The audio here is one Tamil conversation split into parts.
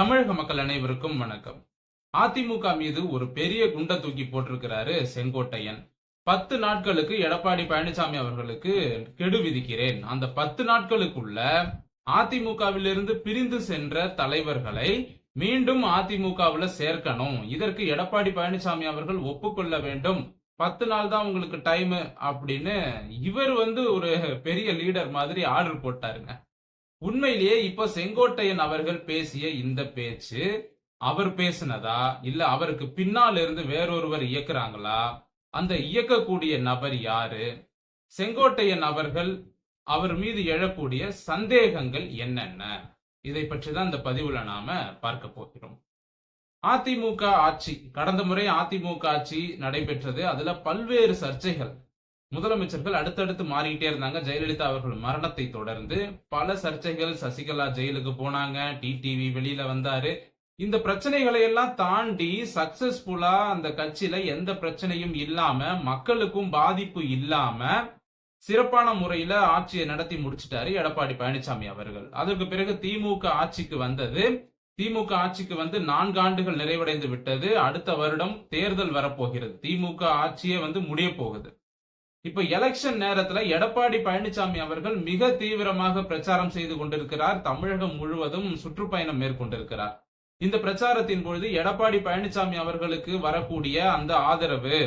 தமிழக மக்கள் அனைவருக்கும் வணக்கம். அதிமுக மீது ஒரு பெரிய குண்டை தூக்கி போட்டிருக்கிறாரு செங்கோட்டையன். பத்து நாட்களுக்கு எடப்பாடி பழனிசாமி அவர்களுக்கு கெடு விதிக்கிறேன். அந்த பத்து நாட்களுக்குள்ள அதிமுகவிலிருந்து பிரிந்து சென்ற தலைவர்களை மீண்டும் அதிமுகவுல சேர்க்கணும். இதற்கு எடப்பாடி பழனிசாமி அவர்கள் ஒப்புக்கொள்ள வேண்டும். பத்து நாள் தான் உங்களுக்கு டைம் அப்படின்னு இவர் வந்து ஒரு பெரிய லீடர் மாதிரி ஆர்டர் போட்டாருங்க. உண்மையிலேயே இப்ப செங்கோட்டையன் அவர்கள் பேசிய இந்த பேச்சு அவர் பேசினதா? இல்ல அவருக்கு பின்னால் இருந்து வேறொருவர் இயக்குறாங்களா? அந்த இயக்கக்கூடிய நபர் யாரு? செங்கோட்டையன் அவர்கள் அவர் மீது எழக்கூடிய சந்தேகங்கள் என்னென்ன? இதை பற்றி தான் இந்த பதிவுல நாம பார்க்க போகிறோம். அதிமுக ஆட்சி கடந்த முறை அதிமுக ஆட்சி நடைபெற்றது. அதுல பல்வேறு சர்ச்சைகள். முதலமைச்சர்கள் அடுத்தடுத்து மாறிக்கிட்டே இருந்தாங்க. ஜெயலலிதா அவர்கள் மரணத்தை தொடர்ந்து பல சர்ச்சைகள் சசிகலா ஜெயிலுக்கு போனாங்க டிடிவி வெளியில வந்தாரு. இந்த பிரச்சனைகளை எல்லாம் தாண்டி சக்சஸ்ஃபுல்லா அந்த கட்சியில எந்த பிரச்சனையும் இல்லாம மக்களுக்கும் பாதிப்பு இல்லாம சிறப்பான முறையில ஆட்சியை நடத்தி முடிச்சிட்டாரு எடப்பாடி பழனிசாமி அவர்கள். அதற்கு பிறகு திமுக ஆட்சிக்கு வந்தது. திமுக ஆட்சிக்கு வந்து நான்கு ஆண்டுகள் நிறைவடைந்து விட்டது. அடுத்த வருடம் தேர்தல் வரப்போகிறது. திமுக ஆட்சியே வந்து முடிய போகுது. இப்ப எலெக்ஷன் நேரத்துல எடப்பாடி பழனிசாமி அவர்கள் மிக தீவிரமாக பிரச்சாரம் செய்து கொண்டிருக்கிறார். தமிழகம் முழுவதும் சுற்றுப்பயணம் மேற்கொண்டிருக்கிறார். இந்த பிரச்சாரத்தின் பொழுது எடப்பாடி பழனிசாமி அவர்களுக்கு வரக்கூடிய அந்த ஆதரவு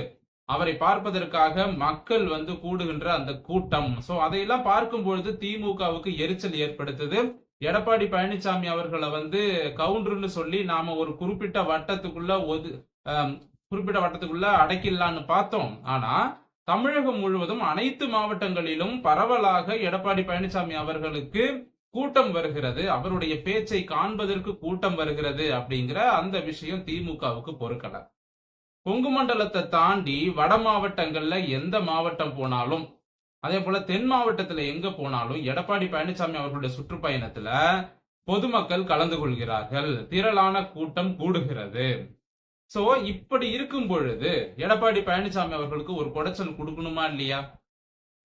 அவரை பார்ப்பதற்காக மக்கள் வந்து கூடுகின்ற அந்த கூட்டம். சோ அதையெல்லாம் பார்க்கும் பொழுது திமுகவுக்கு எரிச்சல் ஏற்படுத்துது. எடப்பாடி பழனிசாமி அவர்களை வந்து கவுண்டர்னு சொல்லி நாம ஒரு குறிப்பிட்ட வட்டத்துக்குள்ள ஒது குறிப்பிட்ட வட்டத்துக்குள்ள அடைக்கிடலான்னு பார்த்தோம். ஆனா தமிழகம் முழுவதும் அனைத்து மாவட்டங்களிலும் பரவலாக எடப்பாடி பழனிசாமி அவர்களுக்கு கூட்டம் வருகிறது. அவருடைய பேச்சை காண்பதற்கு கூட்டம் வருகிறது அப்படிங்கிற அந்த விஷயம் திமுகவுக்கு பொறுக்கல. கொங்கு மண்டலத்தை தாண்டி வட மாவட்டங்கள்ல எந்த மாவட்டம் போனாலும் அதே போல தென் மாவட்டத்துல எங்க போனாலும் எடப்பாடி பழனிசாமி அவர்களுடைய சுற்றுப்பயணத்துல பொதுமக்கள் கலந்து கொள்கிறார்கள். திரளான கூட்டம் கூடுகிறது. சோ இப்படி இருக்கும் பொழுது எடப்பாடி பழனிசாமி அவர்களுக்கு ஒரு குடைச்சல் கொடுக்கணுமா இல்லையா?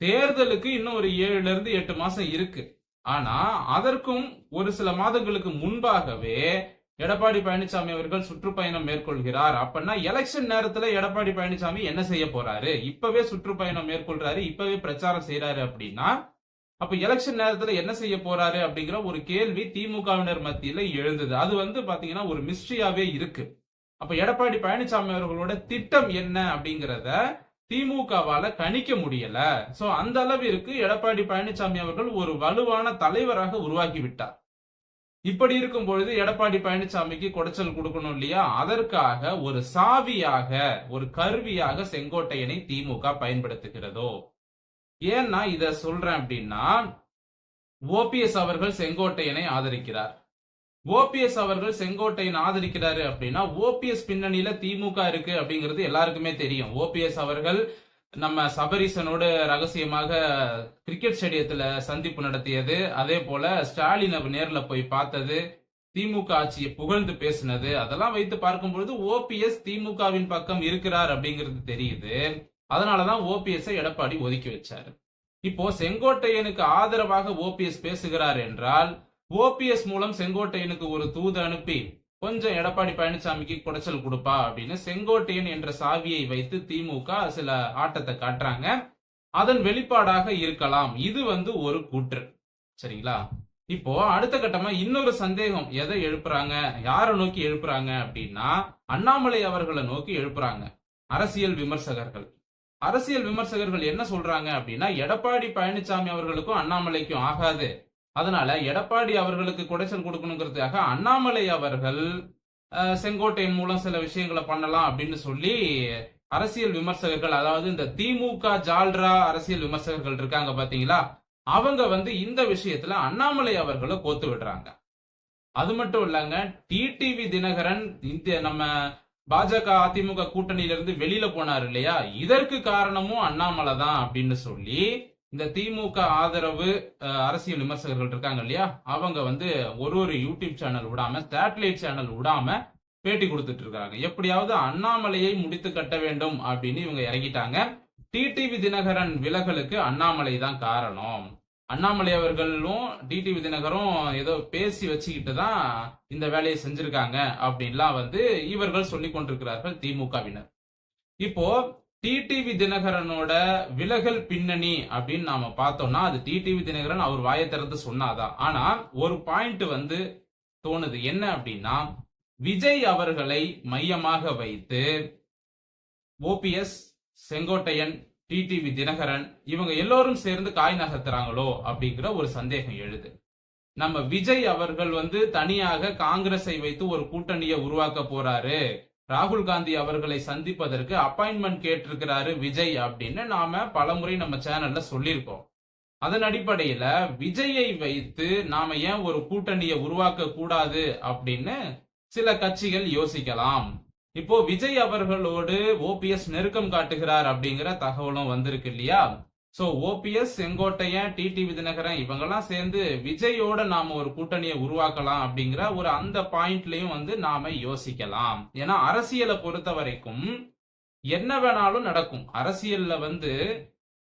தேர்தலுக்கு இன்னும் ஒரு ஏழுல இருந்து எட்டு மாசம் இருக்கு. ஆனா அதற்கும் ஒரு சில மாதங்களுக்கு முன்பாகவே எடப்பாடி பழனிசாமி அவர்கள் சுற்றுப்பயணம் மேற்கொள்கிறார். அப்படின்னா எலெக்ஷன் நேரத்துல எடப்பாடி பழனிசாமி என்ன செய்ய போறாரு? இப்பவே சுற்றுப்பயணம் மேற்கொள்றாரு இப்பவே பிரச்சாரம் செய்யறாரு அப்படின்னா அப்ப எலெக்ஷன் நேரத்துல என்ன செய்ய போறாரு அப்படிங்கிற ஒரு கேள்வி திமுகவினர் மத்தியில எழுந்தது. அது வந்து பாத்தீங்கன்னா ஒரு மிஸ்ட்ரியாவே இருக்கு. அப்ப எடப்பாடி பழனிசாமி அவர்களோட திட்டம் என்ன அப்படிங்கிறத திமுகவால கணிக்க முடியல. சோ அந்த அளவிற்கு எடப்பாடி பழனிசாமி அவர்கள் ஒரு வலுவான தலைவராக உருவாக்கி விட்டார். இப்படி இருக்கும் பொழுது எடப்பாடி பழனிசாமிக்கு குடைச்சல் கொடுக்கணும் இல்லையா? அதற்காக ஒரு சாவியாக ஒரு கருவியாக செங்கோட்டையனை திமுக பயன்படுத்துகிறதோ? ஏன்னா இத சொல்றேன் அப்படின்னா ஓபிஎஸ் அவர்கள் செங்கோட்டையனை ஆதரிக்கிறார். ஓபிஎஸ் அவர்கள் செங்கோட்டையன் ஆதரிக்கிறாரு அப்படின்னா ஓபிஎஸ் பின்னணியில திமுக இருக்கு அப்படிங்கிறது எல்லாருக்குமே தெரியும். ஓபிஎஸ் அவர்கள் நம்ம சபரீசனோடு ரகசியமாக கிரிக்கெட் ஸ்டேடியத்துல சந்திப்பு நடத்தியது. அதே போல ஸ்டாலின் நேரில் நேர்ல போய் பார்த்தது திமுக ஆட்சியை புகழ்ந்து பேசினது அதெல்லாம் வைத்து பார்க்கும்பொழுது ஓபிஎஸ் திமுகவின் பக்கம் இருக்கிறார் அப்படிங்கிறது தெரியுது. அதனாலதான் ஓபிஎஸ் எடப்பாடி ஒதுக்கி வச்சாரு. இப்போ செங்கோட்டையனுக்கு ஆதரவாக ஓபிஎஸ் பேசுகிறார் என்றால் ஓபிஎஸ் மூலம் செங்கோட்டையனுக்கு ஒரு தூது அனுப்பி கொஞ்சம் எடப்பாடி பழனிசாமிக்கு குடைச்சல் கொடுப்பா அப்படின்னு செங்கோட்டையன் என்ற சாவியை வைத்து திமுக சில ஆட்டத்தை காட்டுறாங்க. அதன் வெளிப்பாடாக இருக்கலாம். இது வந்து ஒரு கூற்று. சரிங்களா? இப்போ அடுத்த கட்டமா இன்னொரு சந்தேகம். எதை எழுப்புறாங்க? யாரை நோக்கி எழுப்புறாங்க அப்படின்னா அண்ணாமலை அவர்களை நோக்கி எழுப்புறாங்க. அரசியல் விமர்சகர்கள். அரசியல் விமர்சகர்கள் என்ன சொல்றாங்க அப்படின்னா எடப்பாடி பழனிசாமி அவர்களுக்கும் அண்ணாமலைக்கும் ஆகாது. அதனால எடப்பாடி அவர்களுக்கு குடைச்சல் கொடுக்கணுங்கிறதுக்காக அண்ணாமலை அவர்கள் செங்கோட்டையின் மூலம் சில விஷயங்களை பண்ணலாம் அப்படின்னு சொல்லி அரசியல் விமர்சகர்கள் அதாவது இந்த திமுக ஜால்ரா அரசியல் விமர்சகர்கள் இருக்காங்க பாத்தீங்களா? அவங்க வந்து இந்த விஷயத்துல அண்ணாமலை அவர்களை கோத்து விடுறாங்க. அது மட்டும் இல்லங்க டிடிவி தினகரன் இந்த நம்ம பாஜக அதிமுக கூட்டணியில இருந்து வெளியில போனார் இல்லையா? இதற்கு காரணமும் அண்ணாமலை தான் அப்படின்னு சொல்லி இந்த திமுக ஆதரவு அரசியல் விமர்சகர்கள் இருக்காங்க இல்லையா? அவங்க வந்து ஒரு ஒரு யூடியூப் சேனல் விடாம சேட்டலைட் சேனல் விடாம பேட்டி கொடுத்துட்டு இருக்காங்க. எப்படியாவது அண்ணாமலையை முடித்து கட்ட வேண்டும் அப்படின்னு இவங்க இறங்கிட்டாங்க. டிடிவி தினகரன் விலகலுக்கு அண்ணாமலை தான் காரணம். அண்ணாமலை அவர்களும் டிடிவி தினகரும் ஏதோ பேசி வச்சுக்கிட்டு தான் இந்த வேலையை செஞ்சிருக்காங்க அப்படின்லாம் வந்து இவர்கள் சொல்லிக் கொண்டிருக்கிறார்கள் திமுகவினர். இப்போ டிடிவி தினகரனோட விலகல் பின்னணி அப்படின்னு நாம பார்த்தோம்னா அது டிடிவி தினகரன் அவர் வாயை திறந்து சொன்னாதான் ஆனா ஒரு பாயிண்ட் வந்து தோணுது. என்ன அப்படின்னா விஜய் அவர்களை மையமாக வைத்து ஓபிஎஸ் செங்கோட்டையன் டிடிவி தினகரன் இவங்க எல்லோரும் சேர்ந்து காய் நகர்த்துறாங்களோ அப்படிங்கிற ஒரு சந்தேகம் எழுது. நம்ம விஜய் அவர்கள் வந்து தனியாக காங்கிரஸை வைத்து ஒரு கூட்டணியை உருவாக்க போறாரு. ராகுல் காந்தி அவர்களை சந்திப்பதற்கு அப்பாயின்மெண்ட் கேட்டிருக்கிறாரு விஜய் அப்படின்னு நாம பலமுறை நம்ம சேனல்ல சொல்லியிருக்கோம். அதன் அடிப்படையில விஜயை வைத்து நாம ஏன் ஒரு கூட்டணியை உருவாக்க கூடாது அப்படின்னு சில கட்சிகள் யோசிக்கலாம். இப்போ விஜய் அவர்களோடு ஓபிஎஸ் நெருக்கம் காட்டுகிறார் அப்படிங்கிற தகவலும் வந்திருக்கு இல்லையா? So OPS Sengottaiyan TTV Dhinakaran இவங்கெல்லாம் சேர்ந்து விஜயோட நாம ஒரு கூட்டணியை உருவாக்கலாம் அப்படிங்கிற ஒரு அந்த பாயிண்ட்லயும் வந்து நாம யோசிக்கலாம். ஏன்னா அரசியலை பொறுத்த வரைக்கும் என்ன வேணாலும் நடக்கும். அரசியல்ல வந்து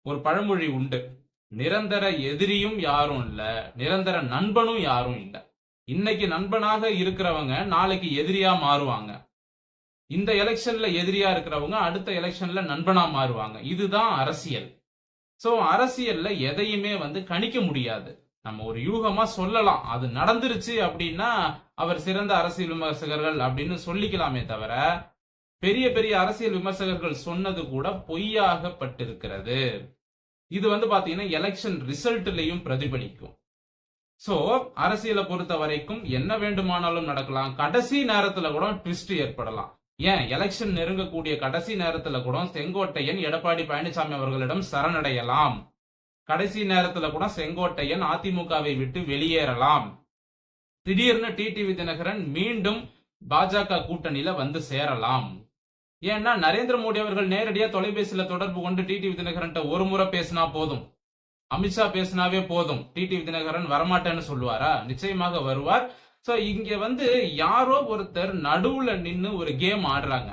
ஒரு பழமொழி உண்டு. நிரந்தர எதிரியும் யாரும் இல்ல. நிரந்தர நண்பனும் யாரும் இல்ல. இன்னைக்கு நண்பனாக இருக்கிறவங்க நாளைக்கு எதிரியா மாறுவாங்க. இந்த எலெக்ஷன்ல எதிரியா இருக்கிறவங்க அடுத்த எலெக்ஷன்ல நண்பனா மாறுவாங்க. இதுதான் அரசியல். சோ அரசியல்ல எதையுமே வந்து கணிக்க முடியாது. நம்ம ஒரு யூகமா சொல்லலாம். அது நடந்துருச்சு அப்படின்னா அவர் சிறந்த அரசியல் விமர்சகர்கள் அப்படின்னு சொல்லிக்கலாமே தவிர பெரிய பெரிய அரசியல் விமர்சகர்கள் சொன்னது கூட பொய்யாகப்பட்டிருக்கிறது. இது வந்து பாத்தீங்கன்னா எலெக்ஷன் ரிசல்ட்லயும் பிரதிபலிக்கும். சோ அரசியலை பொறுத்த வரைக்கும் என்ன வேண்டுமானாலும் நடக்கலாம். கடைசி நேரத்துல கூட ட்விஸ்ட் ஏற்படலாம். ஏன்? எலெக்ஷன் நெருங்கக்கூடிய கடைசி நேரத்துல கூட செங்கோட்டையன் எடப்பாடி பழனிசாமி அவர்களிடம் சரணடையலாம். கடைசி நேரத்துல கூட செங்கோட்டையன் அதிமுகவை விட்டு வெளியேறலாம். திடீர்னு டிடிவி தினகரன் மீண்டும் பாஜக கூட்டணியில வந்து சேரலாம். ஏன்னா நரேந்திர மோடி அவர்கள் நேரடியா தொலைபேசியில தொடர்பு கொண்டு டிடிவி தினகரன் ஒரு முறை பேசினா போதும். அமித்ஷா பேசினாவே போதும். டிடிவி தினகரன் வரமாட்டேன்னு சொல்லுவாரா? நிச்சயமாக வருவார். சோ இங்க வந்து யாரோ ஒருத்தர் நடுவுல நின்னு ஒரு கேம் ஆடுறாங்க.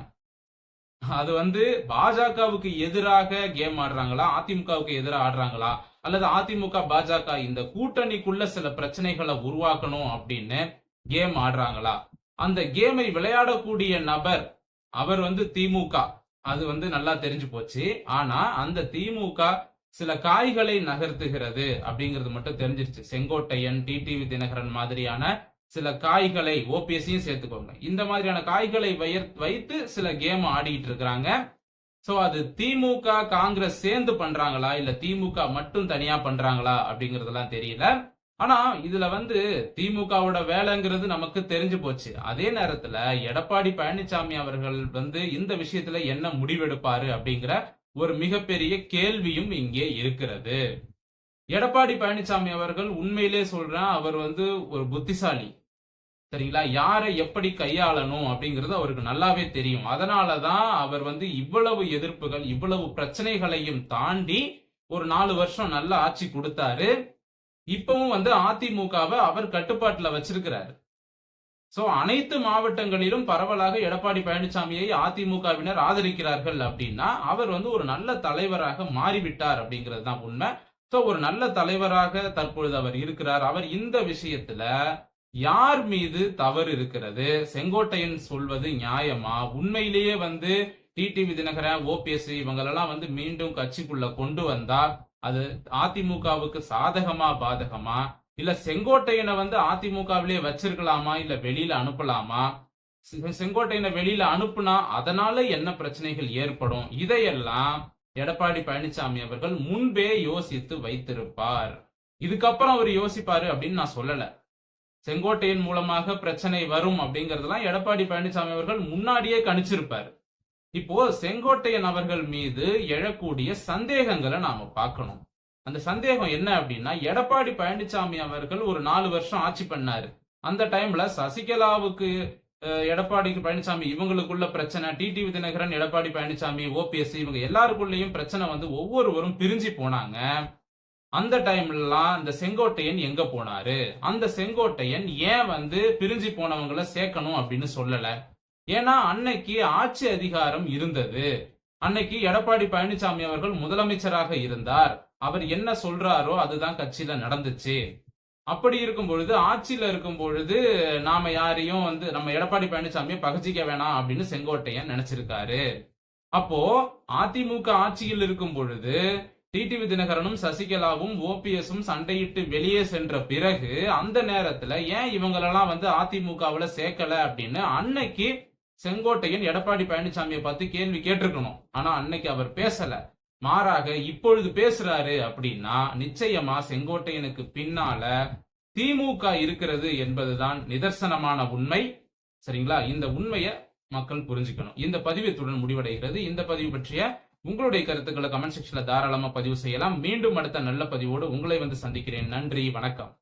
அது வந்து பாஜகவுக்கு எதிராக கேம் ஆடுறாங்களா? அதிமுகவுக்கு எதிராக ஆடுறாங்களா? அல்லது அதிமுக பாஜக இந்த கூட்டணிக்குள்ள சில பிரச்சனைகளை உருவாக்கணும் அப்படின்னு கேம் ஆடுறாங்களா? அந்த கேமை விளையாடக்கூடிய நபர் அவர் வந்து திமுக. அது வந்து நல்லா தெரிஞ்சு போச்சு. ஆனா அந்த திமுக சில காய்களை நகர்த்துகிறது அப்படிங்கிறது மட்டும் தெரிஞ்சிருச்சு. செங்கோட்டையன் டிடிவி தினகரன் மாதிரியான சில காய்களை ஓபிஎஸ்ஸையும் சேர்த்துக்கோங்க. இந்த மாதிரியான காய்களை வைத்து சில கேம் ஆடிட்டு இருக்கிறாங்க. ஸோ அது திமுக காங்கிரஸ் சேர்ந்து பண்றாங்களா? இல்ல திமுக மட்டும் தனியா பண்றாங்களா? அப்படிங்கறதெல்லாம் தெரியல. ஆனா இதுல வந்து திமுகவோட வேலைங்கிறது நமக்கு தெரிஞ்சு போச்சு. அதே நேரத்துல எடப்பாடி பழனிசாமி அவர்கள் வந்து இந்த விஷயத்துல என்ன முடிவெடுப்பாரு அப்படிங்கிற ஒரு மிகப்பெரிய கேள்வியும் இங்கே இருக்கிறது. எடப்பாடி பழனிசாமி அவர்கள் உண்மையிலே சொல்றேன் அவர் வந்து ஒரு புத்திசாலி. சரிங்களா? யாரை எப்படி கையாளணும் அப்படிங்கிறது அவருக்கு நல்லாவே தெரியும். அதனாலதான் அவர் வந்து இவ்வளவு எதிர்ப்புகள் இவ்வளவு பிரச்சனைகளையும் தாண்டி ஒரு நாலு வருஷம் நல்ல ஆட்சி கொடுத்தாரு. இப்பவும் வந்து அதிமுகவை அவர் கட்டுப்பாட்டுல வச்சிருக்கிறாரு. சோ அனைத்து மாவட்டங்களிலும் பரவலாக எடப்பாடி பழனிசாமியை அதிமுகவினர் ஆதரிக்கிறார்கள் அப்படின்னா அவர் வந்து ஒரு நல்ல தலைவராக மாறிவிட்டார் அப்படிங்கிறது தான் உண்மை. சோ ஒரு நல்ல தலைவராக தற்பொழுது அவர் இருக்கிறார். அவர் இந்த விஷயத்துல யார் மீது தவறு இருக்கிறது? செங்கோட்டையன் சொல்வது நியாயமா? உண்மையிலேயே வந்து டிடிவி தினகரன் ஓபிஎஸ் இவங்களெல்லாம் வந்து மீண்டும் கட்சிக்குள்ள கொண்டு வந்தா அது அதிமுகவுக்கு சாதகமா பாதகமா? இல்ல செங்கோட்டையனை வந்து அதிமுகவிலே வச்சிருக்கலாமா? இல்ல வெளியில அனுப்பலாமா? செ- செங்கோட்டையனை வெளியில அனுப்புனா அதனால என்ன பிரச்சனைகள் ஏற்படும்? இதையெல்லாம் எடப்பாடி பழனிசாமி அவர்கள் முன்பே யோசித்து வைத்திருப்பார். இதுக்கப்புறம் அவர் யோசிப்பாரு அப்படின்னு நான் சொல்லல. செங்கோட்டையின் மூலமாக பிரச்சனை வரும் அப்படிங்கறதெல்லாம் எடப்பாடி பழனிசாமி அவர்கள் முன்னாடியே கணிச்சிருப்பார். இப்போ செங்கோட்டையன் அவர்கள் மீது எழக்கூடிய சந்தேகங்களை நாம பார்க்கணும். அந்த சந்தேகம் என்ன அப்படின்னா எடப்பாடி பழனிசாமி அவர்கள் ஒரு நாலு வருஷம் ஆட்சி பண்ணாரு. அந்த டைம்ல சசிகலாவுக்கு எடப்பாடி பழனிசாமி இவங்களுக்குள்ள பிரச்சனை டிடிவி தினகரன் எடப்பாடி பழனிசாமி ஓபிஎஸ் இவங்க எல்லாருக்குள்ளேயும் பிரச்சனை வந்து ஒவ்வொருவரும் பிரிஞ்சு போனாங்க. அந்த டைம்லாம் இந்த செங்கோட்டையன் எங்க போனாரு? அந்த செங்கோட்டையன் ஏன் வந்து பிரிஞ்சு போனவங்களை சேர்க்கணும் அப்படின்னு சொல்லல. ஏன்னா அன்னைக்கு ஆட்சி அதிகாரம் இருந்தது. அன்னைக்கு எடப்பாடி பழனிசாமி அவர்கள் முதலமைச்சராக இருந்தார். அவர் என்ன சொல்றாரோ அதுதான் கட்சியில நடந்துச்சு. அப்படி இருக்கும் பொழுது ஆட்சியில இருக்கும் பொழுது நாம யாரையும் வந்து நம்ம எடப்பாடி பழனிசாமியை பகச்சிக்க வேணாம் அப்படின்னு செங்கோட்டையன் நினைச்சிருக்காரு. அப்போ அதிமுக ஆட்சியில் இருக்கும் பொழுது டிடிவி தினகரனும் சசிகலாவும் ஓபிஎஸும் சண்டையிட்டு வெளியே சென்ற பிறகு அந்த நேரத்துல ஏன் இவங்களெல்லாம் வந்து அதிமுகவுல சேர்க்கல அப்படின்னு அன்னைக்கு செங்கோட்டையன் எடப்பாடி பழனிசாமியை பார்த்து கேள்வி கேட்டிருக்கணும். ஆனா அன்னைக்கு அவர் பேசல. மாறாக இப்பொழுது பேசுறாரு அப்படின்னா நிச்சயமா செங்கோட்டையனுக்கு பின்னால திமுக இருக்கிறது என்பதுதான் நிதர்சனமான உண்மை. சரிங்களா? இந்த உண்மையை மக்கள் புரிஞ்சுக்கணும். இந்த பதிவு இத்துடன் முடிவடைகிறது. இந்த பதிவு பற்றிய உங்களுடைய கருத்துக்களை கமெண்ட் செக்ஷன்ல தாராளமா பதிவு செய்யலாம். மீண்டும் அடுத்த நல்ல பதிவோடு உங்களை வந்து சந்திக்கிறேன். நன்றி. வணக்கம்.